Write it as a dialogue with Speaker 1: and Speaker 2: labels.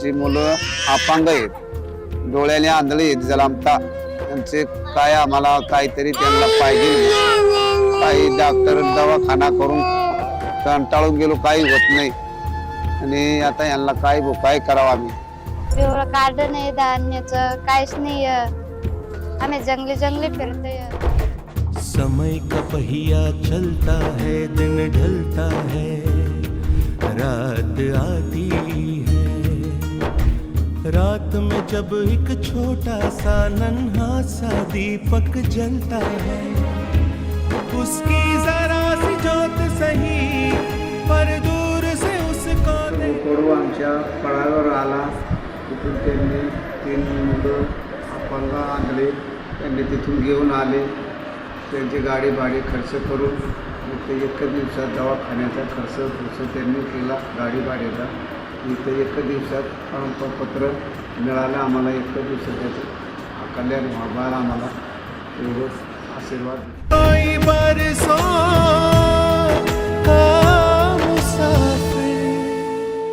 Speaker 1: त्यांची मुलं अपंग आहेत. डोळ्याने आंधळी आहेत. जलामता त्यांचे काय आम्हाला काहीतरी त्यांना पाहिजे. काही डॉक्टर दवाखाना करून कंटाळून गेलो. काही होत नाही. आणि आता यांना काय काय करावं आम्ही?
Speaker 2: पिवळं कार्ड नाही धान्याचं. काहीच नाही आम्ही जंगली जंगली फिरतोय.
Speaker 3: समय का पहिया चलता है दिन ढलता है रात आती है। रात में जब एक छोटा सा नन्हा सा दीपक जलता है उसकी जरा सी ज्योत सही पर दूर से उसको
Speaker 1: कडू आमच्या पळावर आला. तिथून त्यांनी तीन मुलं अपंग आणले त्यांनी तिथून घेऊन आले. त्यांची गाडी भाडी खर्च करून ते एक दिवसात दवाखान्याचा खर्च खर्च त्यांनी केला गाडी भाड्याचा. इथं एक दिवसात पत्र मिळालं आम्हाला एका दिवसात त्याचं कल्याण व्हावा आम्हाला. एवढं आशीर्वाद.
Speaker 3: कोई